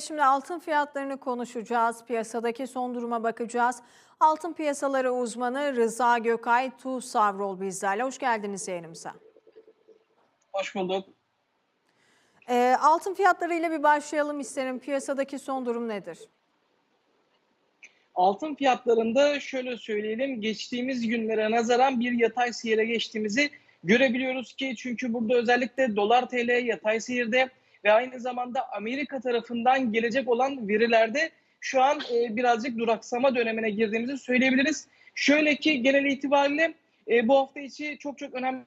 birlikteyiz. Şimdi altın fiyatlarını konuşacağız. Piyasadaki son duruma bakacağız. Altın piyasaları uzmanı Rıza Gökay Tu Savrol bizlerle. Hoş geldiniz yayınımıza. Hoş bulduk. Ee, altın fiyatlarıyla bir başlayalım isterim. Piyasadaki son durum nedir? Altın fiyatlarında şöyle söyleyelim, geçtiğimiz günlere nazaran bir yatay seyre geçtiğimizi görebiliyoruz ki çünkü burada özellikle dolar TL yatay seyirde ve aynı zamanda Amerika tarafından gelecek olan verilerde şu an e, birazcık duraksama dönemine girdiğimizi söyleyebiliriz. Şöyle ki genel itibariyle e, bu hafta içi çok çok önemli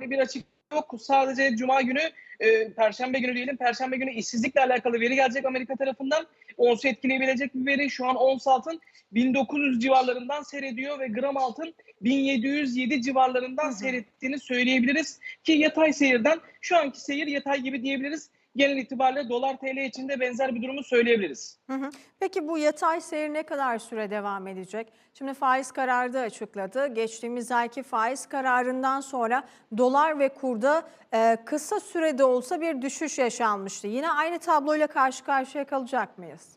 bir açık yok. Sadece Cuma günü, e, Perşembe günü diyelim. Perşembe günü işsizlikle alakalı veri gelecek Amerika tarafından. Onsu etkileyebilecek bir veri. Şu an ons altın 1900 civarlarından seyrediyor ve gram altın 1707 civarlarından Hı hı. seyrettiğini söyleyebiliriz. Ki yatay seyirden şu anki seyir yatay gibi diyebiliriz. Genel itibariyle dolar TL için de benzer bir durumu söyleyebiliriz. Hı hı. Peki bu yatay seyir ne kadar süre devam edecek? Şimdi faiz kararı da açıkladı. Geçtiğimiz ayki faiz kararından sonra dolar ve kurda e, kısa sürede olsa bir düşüş yaşanmıştı. Yine aynı tabloyla karşı karşıya kalacak mıyız?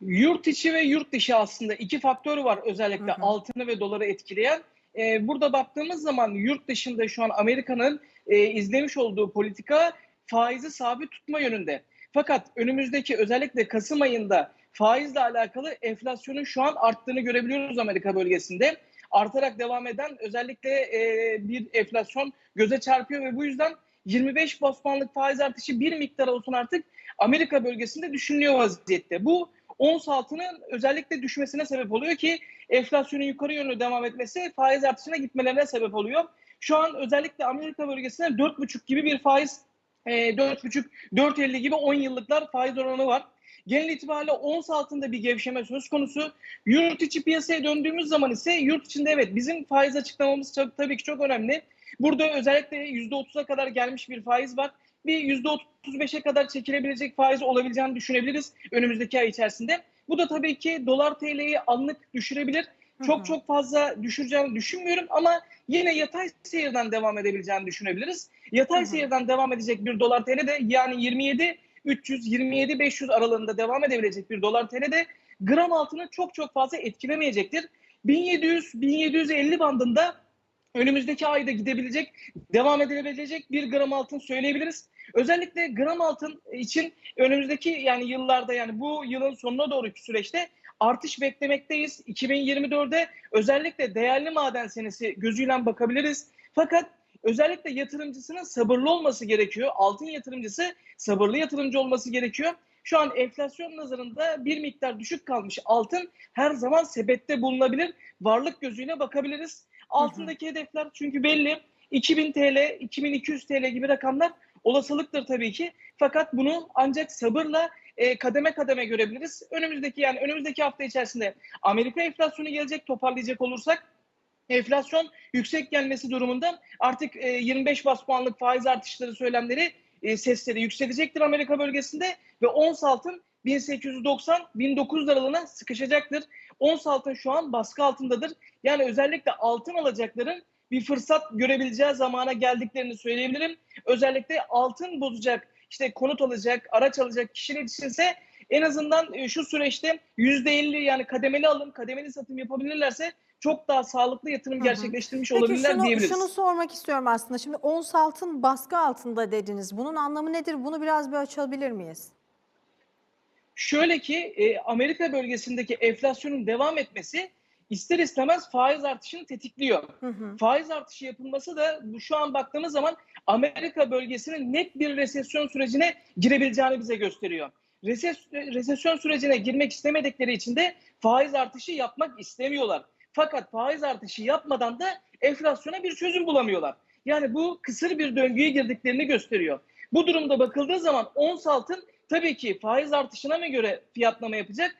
Yurt içi ve yurt dışı aslında iki faktör var özellikle Hı hı. altını ve doları etkileyen. Ee, burada baktığımız zaman yurt dışında şu an Amerika'nın e, izlemiş olduğu politika faizi sabit tutma yönünde. Fakat önümüzdeki özellikle Kasım ayında faizle alakalı enflasyonun şu an arttığını görebiliyoruz Amerika bölgesinde. Artarak devam eden özellikle e, bir enflasyon göze çarpıyor ve bu yüzden 25 bas puanlık faiz artışı bir miktar olsun artık Amerika bölgesinde düşünülüyor vaziyette. Bu ons altının özellikle düşmesine sebep oluyor ki enflasyonun yukarı yönlü devam etmesi faiz artışına gitmelerine sebep oluyor. Şu an özellikle Amerika bölgesinde 4,5 gibi bir faiz, e, 4,5, 4,50 gibi 10 yıllıklar faiz oranı var. Genel itibariyle ons altında bir gevşeme söz konusu. Yurt içi piyasaya döndüğümüz zaman ise yurt içinde evet bizim faiz açıklamamız tabii ki çok önemli. Burada özellikle %30'a kadar gelmiş bir faiz var. Bir %35'e kadar çekilebilecek faiz olabileceğini düşünebiliriz önümüzdeki ay içerisinde. Bu da tabii ki dolar TL'yi anlık düşürebilir. Çok çok fazla düşüreceğini düşünmüyorum ama yine yatay seyirden devam edebileceğini düşünebiliriz. Yatay seyirden devam edecek bir dolar TL de yani 27 300 27 500 aralığında devam edebilecek bir dolar TL de gram altını çok çok fazla etkilemeyecektir. 1700 1750 bandında önümüzdeki ayda gidebilecek, devam edilebilecek bir gram altın söyleyebiliriz. Özellikle gram altın için önümüzdeki yani yıllarda yani bu yılın sonuna doğruki süreçte artış beklemekteyiz. 2024'de özellikle değerli maden senesi gözüyle bakabiliriz. Fakat özellikle yatırımcısının sabırlı olması gerekiyor. Altın yatırımcısı sabırlı yatırımcı olması gerekiyor. Şu an enflasyon nazarında bir miktar düşük kalmış altın her zaman sepette bulunabilir. Varlık gözüyle bakabiliriz. Altındaki hedefler çünkü belli. 2000 TL, 2200 TL gibi rakamlar olasılıktır tabii ki. Fakat bunu ancak sabırla e, kademe kademe görebiliriz. Önümüzdeki yani önümüzdeki hafta içerisinde Amerika enflasyonu gelecek toparlayacak olursak enflasyon yüksek gelmesi durumunda artık e, 25 bas puanlık faiz artışları söylemleri e, sesleri yükselecektir Amerika bölgesinde ve ons altın 1890-1900 aralığına sıkışacaktır. Ons altın şu an baskı altındadır. Yani özellikle altın alacakların bir fırsat görebileceği zamana geldiklerini söyleyebilirim. Özellikle altın bozacak, işte konut alacak, araç alacak kişiler içinse en azından e, şu süreçte %50 yani kademeli alım, kademeli satım yapabilirlerse çok daha sağlıklı yatırım gerçekleştirmiş Peki olabilirler şunu, diyebiliriz. şunu sormak istiyorum aslında. Şimdi ons altın baskı altında dediniz. Bunun anlamı nedir? Bunu biraz bir açabilir miyiz? Şöyle ki e, Amerika bölgesindeki enflasyonun devam etmesi ister istemez faiz artışını tetikliyor. Hı hı. Faiz artışı yapılması da şu an baktığımız zaman Amerika bölgesinin net bir resesyon sürecine girebileceğini bize gösteriyor. Reses, resesyon sürecine girmek istemedikleri için de faiz artışı yapmak istemiyorlar. Fakat faiz artışı yapmadan da enflasyona bir çözüm bulamıyorlar. Yani bu kısır bir döngüye girdiklerini gösteriyor. Bu durumda bakıldığı zaman ons altın tabii ki faiz artışına mı göre fiyatlama yapacak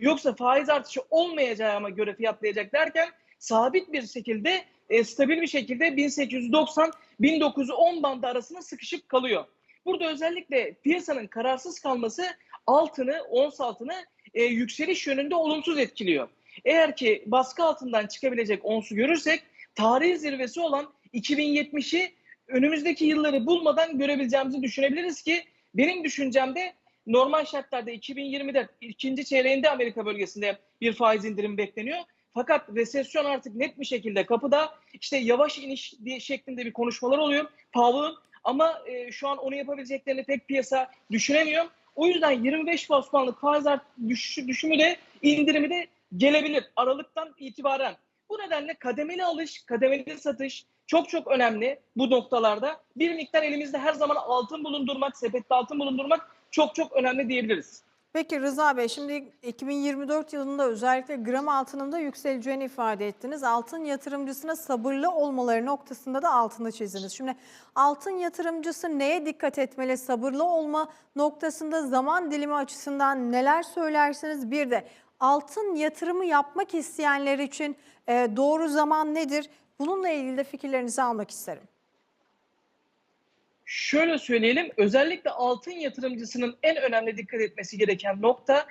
yoksa faiz artışı olmayacağına göre fiyatlayacak derken sabit bir şekilde e, stabil bir şekilde 1890-1910 bandı arasında sıkışıp kalıyor. Burada özellikle piyasanın kararsız kalması altını, ons altını e, yükseliş yönünde olumsuz etkiliyor. Eğer ki baskı altından çıkabilecek onsu görürsek tarihi zirvesi olan 2070'i önümüzdeki yılları bulmadan görebileceğimizi düşünebiliriz ki Benim düşüncemde normal şartlarda 2024 ikinci çeyreğinde Amerika bölgesinde bir faiz indirimi bekleniyor. Fakat resesyon artık net bir şekilde kapıda. İşte yavaş iniş diye şeklinde bir konuşmalar oluyor Powell'ın ama e, şu an onu yapabileceklerini pek piyasa düşünemiyor. O yüzden 25 bas puanlık faiz düşüşü, düşümü de indirimi de gelebilir Aralık'tan itibaren. Bu nedenle kademeli alış, kademeli satış çok çok önemli bu noktalarda. Bir miktar elimizde her zaman altın bulundurmak, sepette altın bulundurmak çok çok önemli diyebiliriz. Peki Rıza Bey şimdi 2024 yılında özellikle gram altının da yükseleceğini ifade ettiniz. Altın yatırımcısına sabırlı olmaları noktasında da altını çizdiniz. Şimdi altın yatırımcısı neye dikkat etmeli? Sabırlı olma noktasında zaman dilimi açısından neler söylersiniz? Bir de altın yatırımı yapmak isteyenler için e, doğru zaman nedir? Bununla ilgili de fikirlerinizi almak isterim. Şöyle söyleyelim, özellikle altın yatırımcısının en önemli dikkat etmesi gereken nokta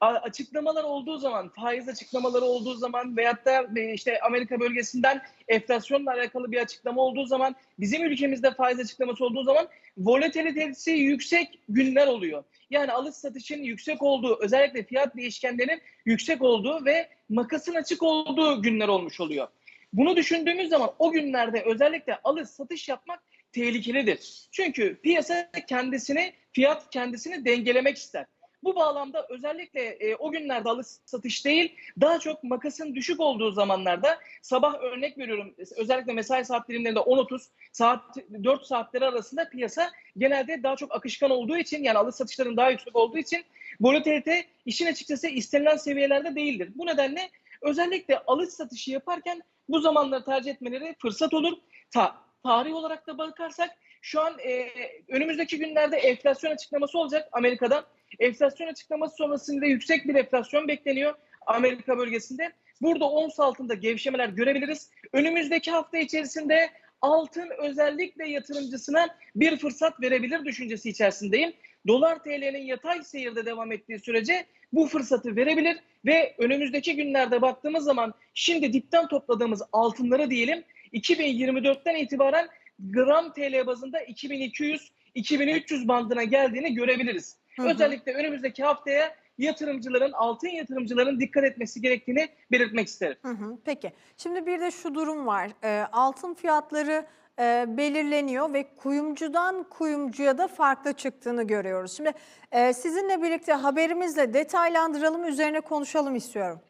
açıklamalar olduğu zaman, faiz açıklamaları olduğu zaman veyahut da e, işte Amerika bölgesinden enflasyonla alakalı bir açıklama olduğu zaman, bizim ülkemizde faiz açıklaması olduğu zaman volatilitesi yüksek günler oluyor. Yani alış satışın yüksek olduğu, özellikle fiyat değişkenlerinin yüksek olduğu ve makasın açık olduğu günler olmuş oluyor. Bunu düşündüğümüz zaman o günlerde özellikle alış satış yapmak tehlikelidir. Çünkü piyasa kendisini, fiyat kendisini dengelemek ister. Bu bağlamda özellikle e, o günlerde alış satış değil, daha çok makasın düşük olduğu zamanlarda sabah örnek veriyorum özellikle mesai saat dilimlerinde 10-30 saat 4 saatleri arasında piyasa genelde daha çok akışkan olduğu için yani alış satışların daha yüksek olduğu için volatilite işin açıkçası istenilen seviyelerde değildir. Bu nedenle özellikle alış satışı yaparken bu zamanları tercih etmeleri fırsat olur. Ta, tarih olarak da bakarsak şu an e, önümüzdeki günlerde enflasyon açıklaması olacak Amerika'dan. Enflasyon açıklaması sonrasında yüksek bir enflasyon bekleniyor Amerika bölgesinde. Burada ons altında gevşemeler görebiliriz. Önümüzdeki hafta içerisinde altın özellikle yatırımcısına bir fırsat verebilir düşüncesi içerisindeyim. Dolar TL'nin yatay seyirde devam ettiği sürece bu fırsatı verebilir ve önümüzdeki günlerde baktığımız zaman şimdi dipten topladığımız altınları diyelim 2024'ten itibaren gram TL bazında 2200-2300 bandına geldiğini görebiliriz. Hı hı. Özellikle önümüzdeki haftaya yatırımcıların, altın yatırımcıların dikkat etmesi gerektiğini belirtmek isterim. Hı hı, peki. Şimdi bir de şu durum var. Ee, altın fiyatları e, belirleniyor ve kuyumcudan kuyumcuya da farklı çıktığını görüyoruz. Şimdi e, sizinle birlikte haberimizle detaylandıralım, üzerine konuşalım istiyorum.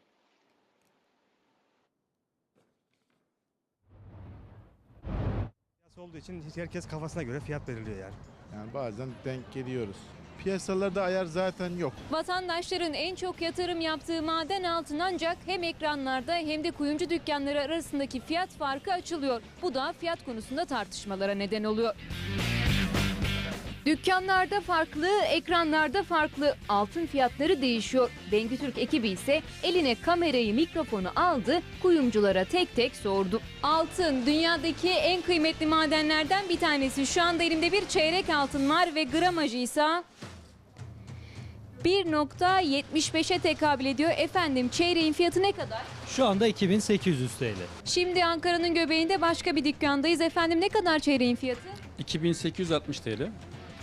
Olduğu için hiç herkes kafasına göre fiyat belirliyor yani. Yani bazen denk geliyoruz. Piyasalarda ayar zaten yok. Vatandaşların en çok yatırım yaptığı maden altın ancak hem ekranlarda hem de kuyumcu dükkanları arasındaki fiyat farkı açılıyor. Bu da fiyat konusunda tartışmalara neden oluyor. Dükkanlarda farklı, ekranlarda farklı. Altın fiyatları değişiyor. Bengü Türk ekibi ise eline kamerayı, mikrofonu aldı, kuyumculara tek tek sordu. Altın dünyadaki en kıymetli madenlerden bir tanesi. Şu anda elimde bir çeyrek altın var ve gramajı ise 1.75'e tekabül ediyor. Efendim çeyreğin fiyatı ne kadar? Şu anda 2800 TL. Şimdi Ankara'nın göbeğinde başka bir dükkandayız. Efendim ne kadar çeyreğin fiyatı? 2860 TL.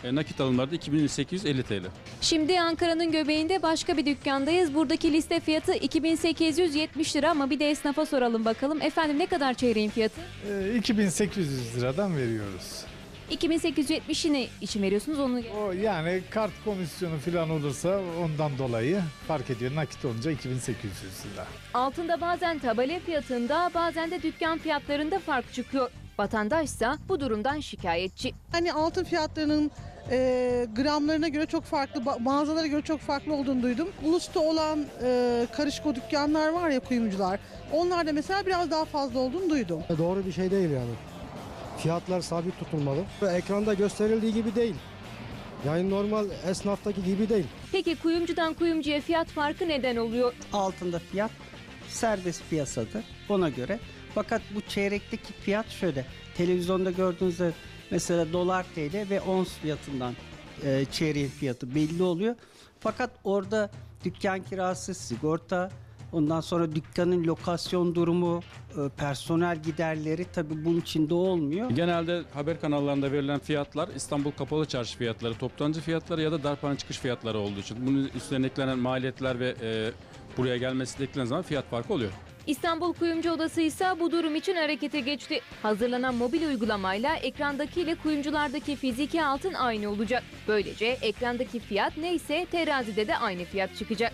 E, nakit alımlarda 2850 TL. Şimdi Ankara'nın göbeğinde başka bir dükkandayız. Buradaki liste fiyatı 2870 lira ama bir de esnafa soralım bakalım. Efendim ne kadar çeyreğin fiyatı? Ee, 2800 liradan veriyoruz. 2870'i ne için veriyorsunuz onu? O yani kart komisyonu falan olursa ondan dolayı fark ediyor. Nakit olunca 2800 lira. Altında bazen tabela fiyatında bazen de dükkan fiyatlarında fark çıkıyor. Vatandaşsa bu durumdan şikayetçi. Hani altın fiyatlarının e, gramlarına göre çok farklı, mağazalara göre çok farklı olduğunu duydum. Ulus'ta olan e, karışık o dükkanlar var ya kuyumcular. Onlarda mesela biraz daha fazla olduğunu duydum. Doğru bir şey değil yani. Fiyatlar sabit tutulmalı. Ekranda gösterildiği gibi değil. Yani normal esnaftaki gibi değil. Peki kuyumcudan kuyumcuya fiyat farkı neden oluyor? altında fiyat serbest piyasadır ona göre. Fakat bu çeyrekteki fiyat şöyle. Televizyonda gördüğünüzde mesela dolar TL ve ons fiyatından e, çeyreğin fiyatı belli oluyor. Fakat orada dükkan kirası, sigorta, Ondan sonra dükkanın lokasyon durumu, e, personel giderleri tabii bunun içinde olmuyor. Genelde haber kanallarında verilen fiyatlar İstanbul Kapalı Çarşı fiyatları, toptancı fiyatları ya da darphane çıkış fiyatları olduğu için bunun üstüne eklenen maliyetler ve e, buraya gelmesi eklenen zaman fiyat farkı oluyor. İstanbul Kuyumcu Odası ise bu durum için harekete geçti. Hazırlanan mobil uygulamayla ekrandaki ile kuyumculardaki fiziki altın aynı olacak. Böylece ekrandaki fiyat neyse terazide de aynı fiyat çıkacak.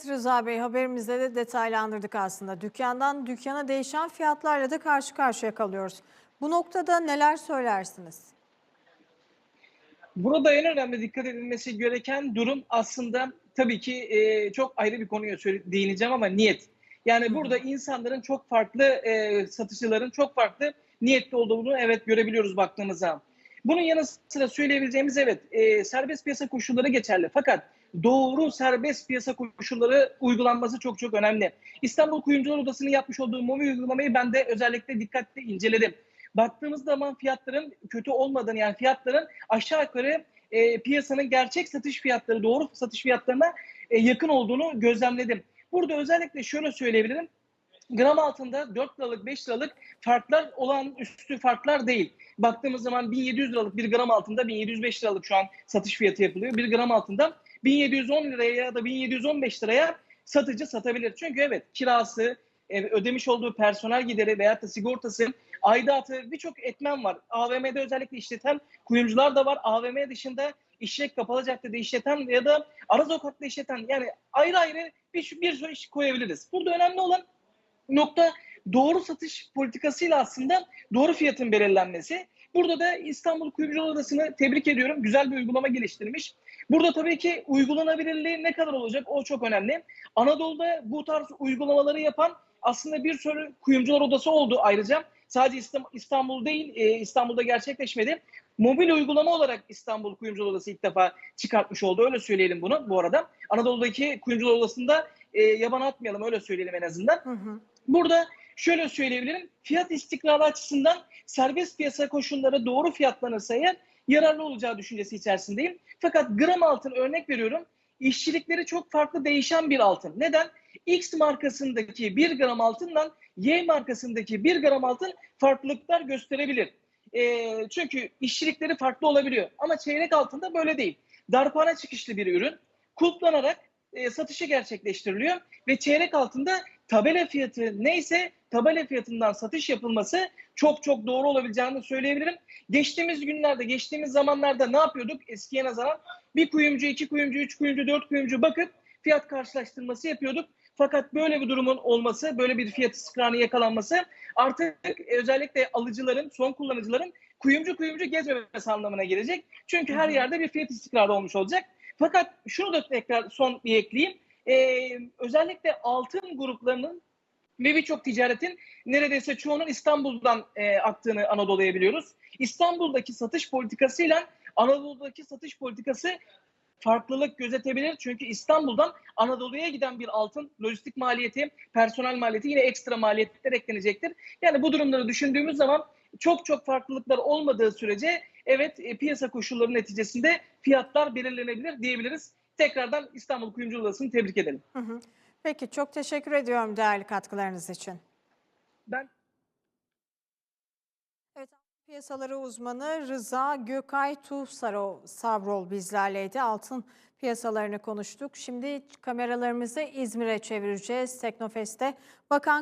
Evet Rıza Bey haberimizde de detaylandırdık aslında. Dükkandan dükkana değişen fiyatlarla da karşı karşıya kalıyoruz. Bu noktada neler söylersiniz? Burada en önemli dikkat edilmesi gereken durum aslında tabii ki e, çok ayrı bir konuya değineceğim ama niyet. Yani burada insanların çok farklı, e, satıcıların çok farklı niyetli olduğunu evet görebiliyoruz baktığımızda. Bunun yanı sıra söyleyebileceğimiz evet e, serbest piyasa koşulları geçerli. Fakat doğru serbest piyasa koşulları uygulanması çok çok önemli. İstanbul Kuyumcular Odası'nın yapmış olduğu mobil uygulamayı ben de özellikle dikkatle inceledim. Baktığımız zaman fiyatların kötü olmadığını yani fiyatların aşağı yukarı e, piyasanın gerçek satış fiyatları, doğru satış fiyatlarına e, yakın olduğunu gözlemledim. Burada özellikle şöyle söyleyebilirim. Gram altında 4 liralık 5 liralık farklar olan üstü farklar değil. Baktığımız zaman 1700 liralık bir gram altında 1705 liralık şu an satış fiyatı yapılıyor. Bir gram altında 1710 liraya ya da 1715 liraya satıcı satabilir. Çünkü evet kirası, e, ödemiş olduğu personel gideri veyahut da sigortası, aidatı birçok etmen var. AVM'de özellikle işleten kuyumcular da var. AVM dışında işlek kapalı caddede işleten ya da ara sokakta işleten yani ayrı ayrı bir, bir sürü iş koyabiliriz. Burada önemli olan nokta doğru satış politikasıyla aslında doğru fiyatın belirlenmesi. Burada da İstanbul Kuyumcular Odası'nı tebrik ediyorum. Güzel bir uygulama geliştirmiş. Burada tabii ki uygulanabilirliği ne kadar olacak o çok önemli. Anadolu'da bu tarz uygulamaları yapan aslında bir sürü kuyumcular odası oldu ayrıca. Sadece İstanbul değil, e, İstanbul'da gerçekleşmedi. Mobil uygulama olarak İstanbul Kuyumcular Odası ilk defa çıkartmış oldu. Öyle söyleyelim bunu bu arada. Anadolu'daki Kuyumcular Odası'nda e, yaban atmayalım öyle söyleyelim en azından. Hı hı. Burada şöyle söyleyebilirim. Fiyat istikrarı açısından serbest piyasa koşulları doğru fiyatlanırsa eğer yararlı olacağı düşüncesi içerisindeyim. Fakat gram altın örnek veriyorum. İşçilikleri çok farklı değişen bir altın. Neden? X markasındaki 1 gram altından Y markasındaki 1 gram altın farklılıklar gösterebilir. Ee, çünkü işçilikleri farklı olabiliyor. Ama çeyrek altında böyle değil. Darphane çıkışlı bir ürün kulplanarak e, satışı gerçekleştiriliyor ve çeyrek altında tabela fiyatı neyse tabela fiyatından satış yapılması çok çok doğru olabileceğini söyleyebilirim. Geçtiğimiz günlerde, geçtiğimiz zamanlarda ne yapıyorduk eskiye nazaran? Bir kuyumcu, iki kuyumcu, üç kuyumcu, dört kuyumcu bakıp fiyat karşılaştırması yapıyorduk. Fakat böyle bir durumun olması, böyle bir fiyat istikrarı yakalanması artık özellikle alıcıların, son kullanıcıların kuyumcu kuyumcu gezmemesi anlamına gelecek. Çünkü her yerde bir fiyat istikrarı olmuş olacak. Fakat şunu da tekrar son bir ekleyeyim. Ee, özellikle altın gruplarının ve birçok ticaretin neredeyse çoğunun İstanbul'dan e, aktığını Anadolu'ya biliyoruz. İstanbul'daki satış politikasıyla Anadolu'daki satış politikası farklılık gözetebilir. Çünkü İstanbul'dan Anadolu'ya giden bir altın lojistik maliyeti, personel maliyeti yine ekstra maliyetler eklenecektir. Yani bu durumları düşündüğümüz zaman çok çok farklılıklar olmadığı sürece evet e, piyasa koşulları neticesinde fiyatlar belirlenebilir diyebiliriz. Tekrardan İstanbul Kuyumcu Odası'nı tebrik edelim. Hı hı. Peki çok teşekkür ediyorum değerli katkılarınız için. Ben Evet, piyasaları uzmanı Rıza Gökay Tuğsarov Savrol bizlerleydi. Altın piyasalarını konuştuk. Şimdi kameralarımızı İzmir'e çevireceğiz. Teknofest'te Bakan